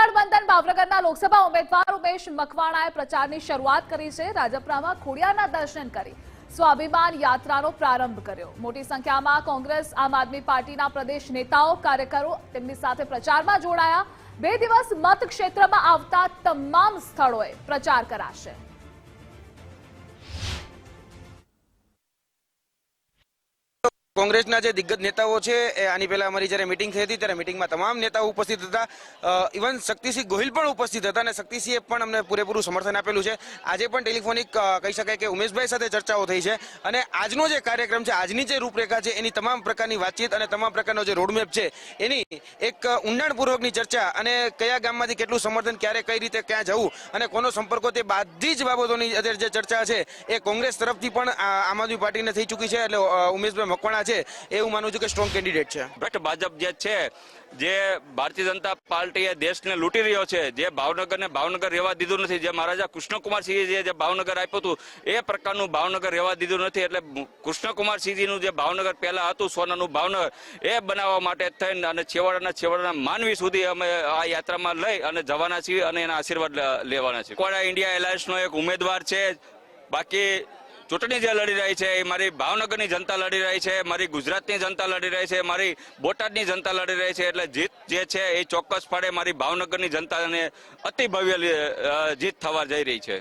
ગઠબંધન ભાવનગરના લોકસભા ઉમેદવાર ઉમેશ મકવાણાએ પ્રચારની શરૂઆત કરી છે. રાજપરામાં ખોડિયારના દર્શન કરી સ્વાભિમાન યાત્રાનો પ્રારંભ કર્યો. મોટી સંખ્યામાં કોંગ્રેસ, આમ આદમી પાર્ટીના પ્રદેશ નેતાઓ, કાર્યકરો તેમની સાથે પ્રચારમાં જોડાયા. બે દિવસ મતક્ષેત્રમાં આવતા તમામ સ્થળોએ પ્રચાર કરાશે. કોંગ્રેસના જે દિગ્ગજ નેતાઓ છે, એ આની પહેલા અમારી જ્યારે મિટિંગ થઈ હતી, ત્યારે મિટિંગમાં તમામ નેતાઓ ઉપસ્થિત હતા. ઇવન શક્તિસિંહ ગોહિલ પણ ઉપસ્થિત હતા અને શક્તિસિંહે પણ અમને પૂરેપૂરું સમર્થન આપેલું છે. આજે પણ ટેલિફોનિક કહી શકાય કે ઉમેશભાઈ સાથે ચર્ચાઓ થઈ છે. અને આજનો જે કાર્યક્રમ છે, આજની જે રૂપરેખા છે, એની તમામ પ્રકારની વાતચીત અને તમામ પ્રકારનો જે રોડમેપ છે, એની એક ઊંડાણપૂર્વકની ચર્ચા અને કયા ગામમાંથી કેટલું સમર્થન, ક્યારે કઈ રીતે, ક્યાં જવું અને કોનો સંપર્કો તે બધી જ બાબતોની અત્યારે જે ચર્ચા છે, એ કોંગ્રેસ તરફથી પણ આમ આદમી પાર્ટીને થઈ ચૂકી છે. એટલે ઉમેશભાઈ મકવાણા છે એ હું માનું છું કે સ્ટ્રોંગ કેન્ડિડેટ છે. બટ ભાજપ જે છે, જે ભારતીય જનતા પાર્ટી એ દેશને લૂંટી રહ્યો છે, જે ભાવનગરને ભાવનગર રહેવા દીધું નથી, જે મહારાજા કૃષ્ણકુમારસિંહજીએ જે ભાવનગર આપ્યું હતું, એ પ્રકારનું ભાવનગર રહેવા દીધું નથી. એટલે કૃષ્ણકુમારસિંહજીનું જે ભાવનગર પહેલા હતું, સોનાનું ભાવનગર, એ બનાવવા માટે થઈને અને છેવાડાના છેવાડાના માનવી સુધી અમે આ યાત્રામાં લઈ અને જવાના છીએ અને એના આશીર્વાદ લેવાના છીએ. કોડા ઇન્ડિયા એલાયન્સનો એક ઉમેદવાર છે, બાકી ચૂંટણી જે લડી રહી છે, એ મારી ભાવનગરની જનતા લડી રહી છે, મારી ગુજરાતની જનતા લડી રહી છે, મારી બોટાદની જનતા લડી રહી છે, એટલે જીત જે છે એ ચોક્કસપણે મારી ભાવનગરની જનતાને અતિ ભવ્ય જીત થવા જઈ રહી છે.